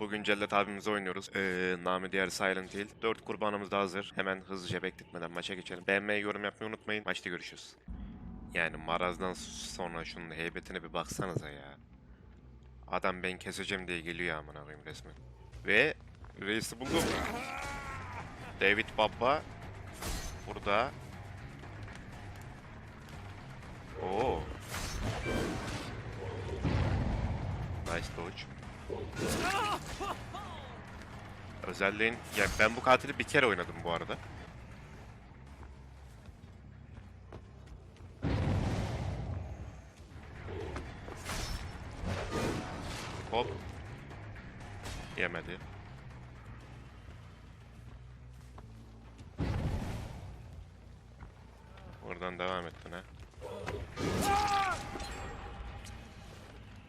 Bugün Cellat abimizi oynuyoruz. Ee, namı diğer Silent Hill. 4 kurbanımız da hazır. Hemen hızlıca bekletmeden maça geçelim. Beğenmeyi, yorum yapmayı unutmayın. Maçta görüşürüz. Yani Maraz'dan sonra şunun heybetine bir baksanıza ya. Adam ben keseceğim diye geliyor amına koyayım resmen. Ve reisi buldum. David Baba burada. Oo. Dodge. Özelliğin... Ya ben bu katili bir kere oynadım bu arada. Hop. Yemedi. Oradan devam ettin ha.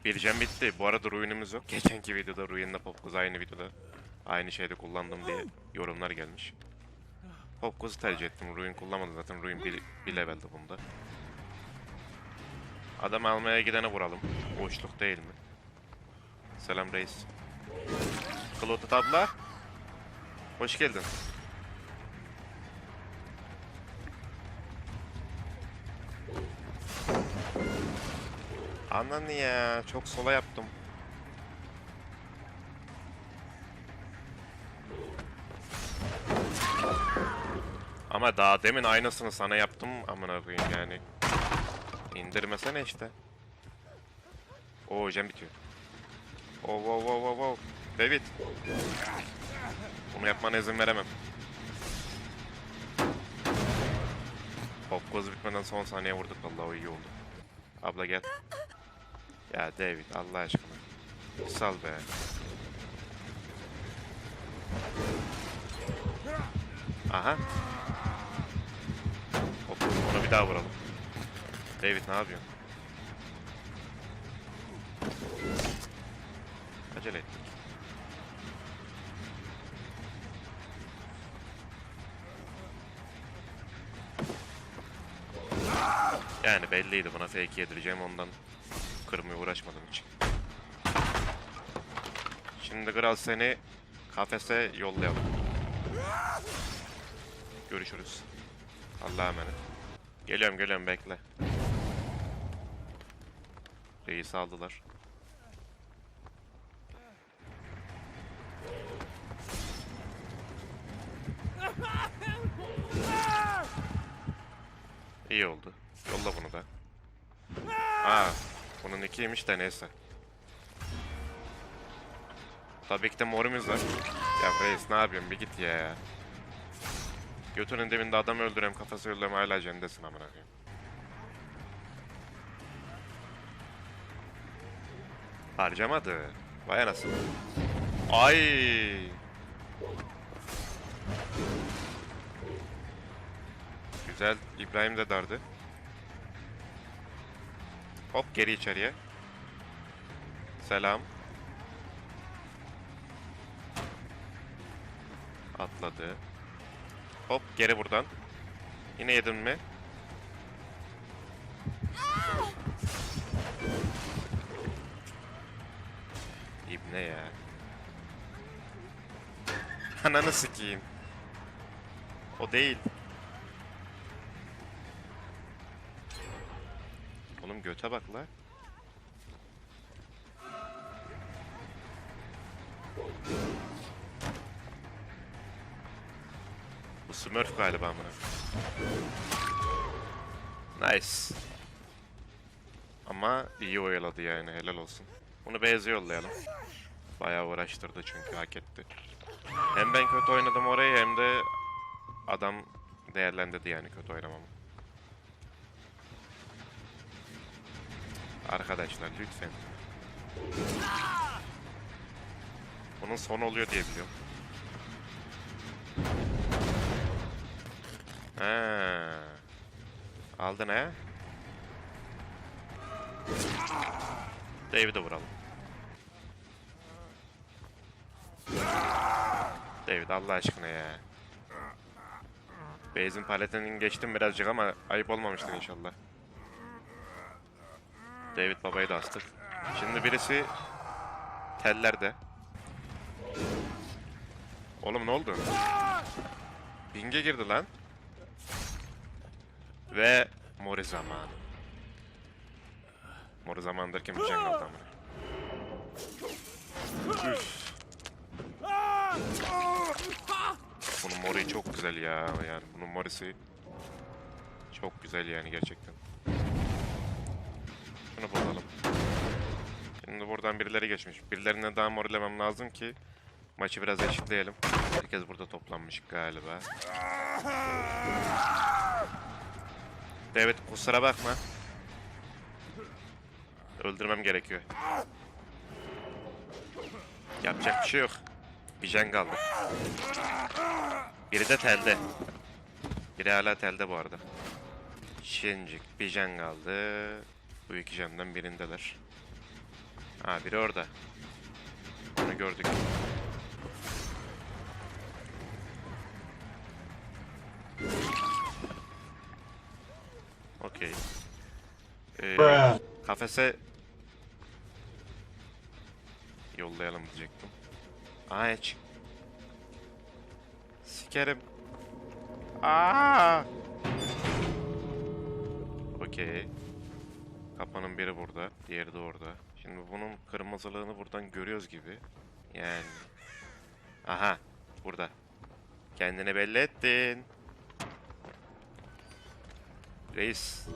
Can bitti. Bu arada ruinimiz yok. Geçenki videoda ruinle Popkuz aynı videoda. Aynı şeyde kullandım diye yorumlar gelmiş. Popkuz'u tercih ettim. Ruin kullanmadım zaten. Ruin bir, bir leveldi bunda. Adam almaya gidene vuralım. Boşluk değil mi? Selam reis. Klotet abla. Hoş geldin. Ananı ya. Çok sola yaptım. Ama daha demin aynısını sana yaptım amına koyayım yani. İndirmesene işte. Oo jam bitiyor. Oh wow wow wow wow. David. Bunu yapmana izin veremem. Pop koz bitmeden son saniye vurduk vallahi iyi oldu. Abla gel. Ya David Allah aşkına. Sal be. Aha. Hop ona bir daha vuralım. David ne yapıyorsun? Acele ettik. Yani belliydi buna fake yedireceğim ondan kırmaya uğraşmadım hiç. Şimdi Kral seni kafese yollayalım. Görüşürüz. Allah'a emanet. Geliyorum geliyorum bekle. Reis aldılar. İyi oldu. Yolla bunu da. Aa, bunun ikiymiş de neyse. Tabii ki de morumuz var. Ya reis ne yapıyorsun bir git ya. Götünün dibinde adam öldürem kafası öldürem hala ajendesin amına koyayım. Harcamadı. Vay anasını. Ay. Güzel. İbrahim de dardı. Hop geri içeriye. Selam. Atladı. Hop geri buradan. Yine yedin mi? İbne ya. Ananı sikeyim. O değil. Oğlum göte bak la. Bu Smurf galiba amına. Nice. Ama iyi oyaladı yani helal olsun. Bunu beyazı yollayalım. Bayağı uğraştırdı çünkü hak etti. Hem ben kötü oynadım orayı hem de adam değerlendirdi yani kötü oynamamı. Arkadaşlar lütfen. Bunun sonu oluyor diye biliyorum. Ha. Aldın ha? David'e vuralım. David Allah aşkına ya. Base'in paletinin geçtim birazcık ama ayıp olmamıştır inşallah. David babayı da astık. Şimdi birisi tellerde. Oğlum ne oldu? Bing'e girdi lan. Ve Mori zamanı. Mori zamanı derken bir amına. Üf. Bunun Mori çok güzel ya yani bunun Mori'si çok güzel yani gerçekten. Birileri geçmiş. Birilerinden daha morilemem lazım ki maçı biraz eşitleyelim. Herkes burada toplanmış galiba. Evet kusura bakma. Öldürmem gerekiyor. Yapacak bir şey yok. Bir can kaldı. Biri de telde. Biri hala telde bu arada. Şincik bir can kaldı. Bu iki candan birindeler. Ha biri orada. Onu gördük. Okey. Ee, kafese yollayalım diyecektim. Aa çık. Sikerim. Aa! Okey. Kapanın biri burada, diğeri de orada. Şimdi bunun kırmızılığını buradan görüyoruz gibi. Yani. Aha, burada. Kendini belli ettin. Reis.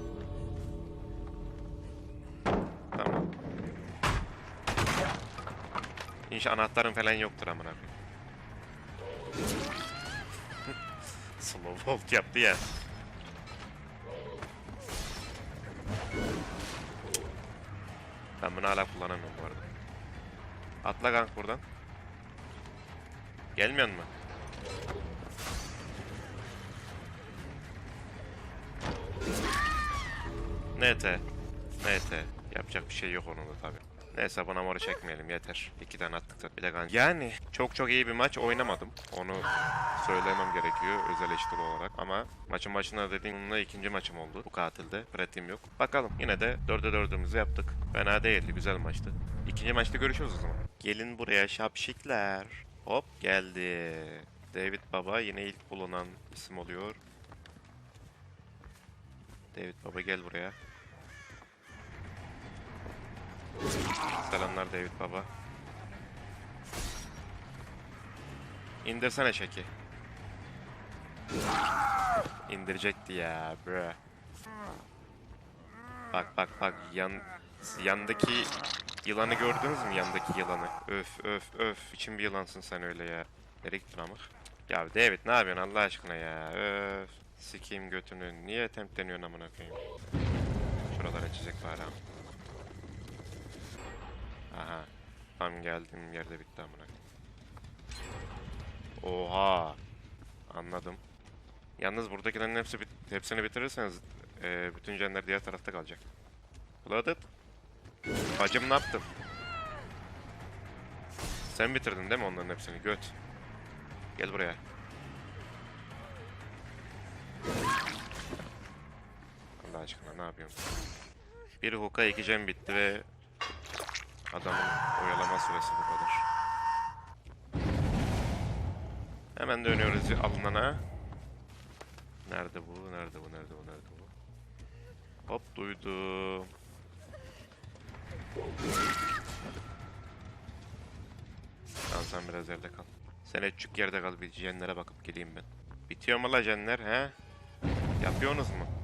Tamam. İnşa anahtarın falan yoktur amına koyayım. Slow volt yaptı ya. Ben bunu hala kullanamıyorum bu arada. Atla kank buradan. Gelmiyor mu? NT. NT. Yapacak bir şey yok onun da tabi. Neyse buna moru çekmeyelim yeter. İki tane attık da bir de kan. Yani çok çok iyi bir maç oynamadım. Onu söylemem gerekiyor özel eleştiri olarak. Ama maçın başında dediğimde ikinci maçım oldu bu katilde. Pratiğim yok. Bakalım yine de dörde dördümüzü yaptık. Fena değildi güzel maçtı. İkinci maçta görüşürüz o zaman. Gelin buraya şapşikler. Hop geldi. David Baba yine ilk bulunan isim oluyor. David Baba gel buraya. Selamlar David Baba. İndirsene çeki. İndirecekti ya bro. Bak bak bak yan yandaki yılanı gördünüz mü yandaki yılanı? Öf öf öf için bir yılansın sen öyle ya. Nereye gittin? Ya David ne yapıyorsun Allah aşkına ya? Öf. Sikeyim götünü. Niye templeniyorsun amına koyayım? Şuralara çizecek bari ama. Aha. Tam geldiğim yerde bitti amına. Oha. Anladım. Yalnız buradakilerin hepsi bit hepsini bitirirseniz eee, bütün canlar diğer tarafta kalacak. Blooded. Bacım ne yaptın? Sen bitirdin değil mi onların hepsini? Göt. Gel buraya. Allah aşkına ne yapıyorum? Bir hook'a iki cem bitti ve adamın oyalama süresi bu kadar. Hemen dönüyoruz alınana. Nerede bu? Nerede bu? Nerede bu? Nerede bu? Hop duydum. Tamam sen biraz yerde kal. Sen etçük yerde kal bir jenlere bakıp geleyim ben. Bitiyor mu la jenler he? Yapıyorsunuz mu?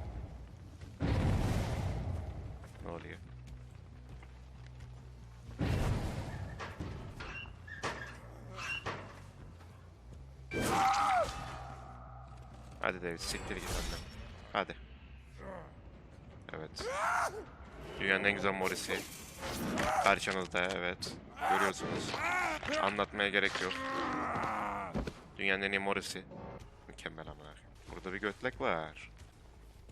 Hadi David siktir git benden. Hadi. Evet. Dünyanın en güzel morisi. Karşınızda evet. Görüyorsunuz. Anlatmaya gerek yok. Dünyanın en iyi morisi. Mükemmel ama. Burada bir götlek var.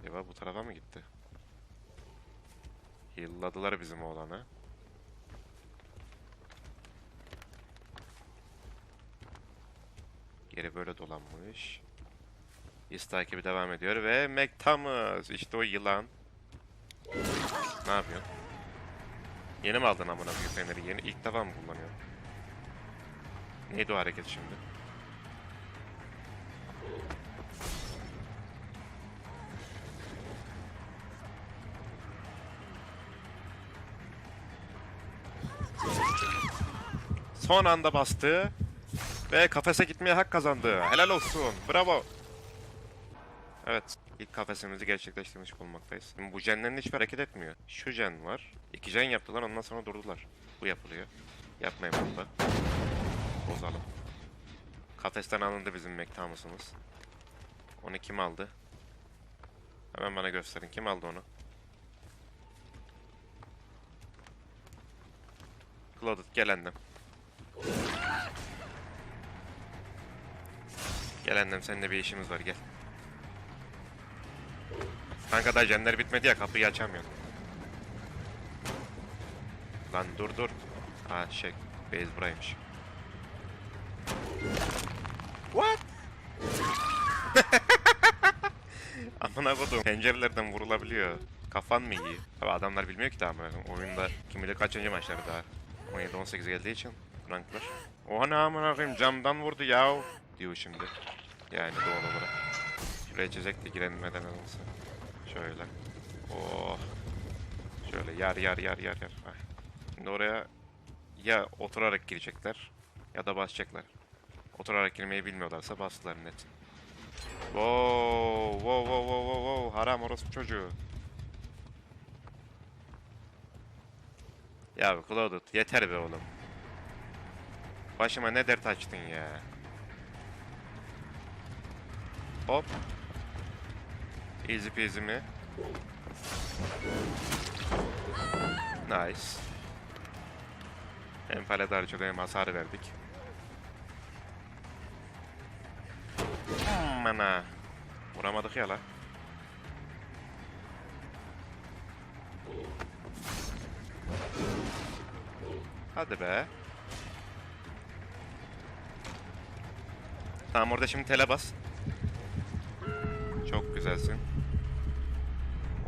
Eva bu tarafa mı gitti? Yılladılar bizim oğlanı. Geri böyle dolanmış. İz takibi devam ediyor ve McThomas işte o yılan. Ne yapıyor? Yeni mi aldın amına koyayım feneri? Yeni ilk defa mı kullanıyor? Neydi o hareket şimdi? Son anda bastı ve kafese gitmeye hak kazandı. Helal olsun. Bravo. Evet. ilk kafesimizi gerçekleştirmiş bulunmaktayız. Şimdi bu jenlerin hiçbir hareket etmiyor. Şu jen var. İki jen yaptılar ondan sonra durdular. Bu yapılıyor. Yapmayın bunu da. Bozalım. Kafesten alındı bizim mektamısımız. Onu kim aldı? Hemen bana gösterin. Kim aldı onu? Clouded gel annem. Gel annem seninle bir işimiz var gel. Kanka da jenler bitmedi ya kapıyı açamıyorum. Lan dur dur. Ha şey base buraymış. What? Amına kodum. Pencerelerden vurulabiliyor. Kafan mı iyi? Tabi adamlar bilmiyor ki daha oyunda kim bilir kaçıncı maçları daha. 17-18 geldiği için ranklar. Oha ne amına koyayım camdan vurdu ya diyor şimdi. Yani doğal olarak. Şuraya çizek de girenmeden olsa. Şöyle. Oh. Şöyle yar yar yar yar. Ay. Şimdi oraya ya oturarak girecekler ya da basacaklar. Oturarak girmeyi bilmiyorlarsa bastılar net. Wow, wow, wow, wow, wow, wow. Haram orospu çocuğu. Ya Clouded yeter be oğlum. Başıma ne dert açtın ya. Hop. Easy peasy mi? Nice. Hem palet çok hem hasar verdik. Hmm, Mana. Vuramadık ya la. Hadi be. Tamam orada şimdi tele bas. Çok güzelsin.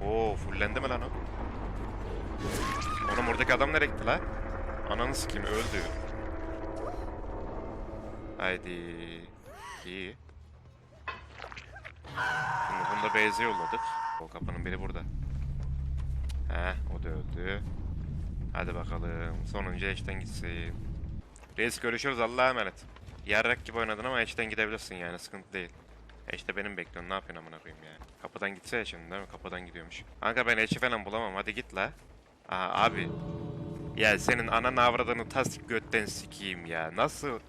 Oo fullendi mi lan o? Oğlum oradaki adam nereye gitti la? Ananı sikeyim öldü. Haydi. İyi. Şimdi bunu da base'e yolladık. O kapının biri burada. Heh o da öldü. Hadi bakalım. Sonuncu eşten gitsin. Reis görüşürüz Allah'a emanet. Yarrak gibi oynadın ama eşten gidebilirsin yani sıkıntı değil. Eşte benim bekliyorsun ne yapıyorsun amına koyayım ya. Kapıdan gitse ya şimdi değil mi? Kapıdan gidiyormuş. Kanka ben eşi falan bulamam hadi git la. Aha abi. Ya senin ananı avradını tasdik götten sikeyim ya. Nasıl?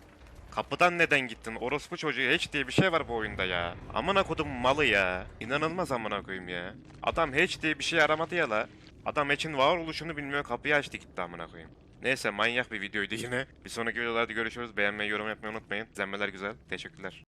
Kapıdan neden gittin? Orospu çocuğu hiç diye bir şey var bu oyunda ya. Amına kodum malı ya. İnanılmaz amına koyayım ya. Adam hiç diye bir şey aramadı ya la. Adam için var oluşunu bilmiyor kapıyı açtı gitti amına koyayım. Neyse manyak bir videoydu yine. Bir sonraki videolarda görüşürüz. Beğenmeyi, yorum yapmayı unutmayın. İzlenmeler güzel. Teşekkürler.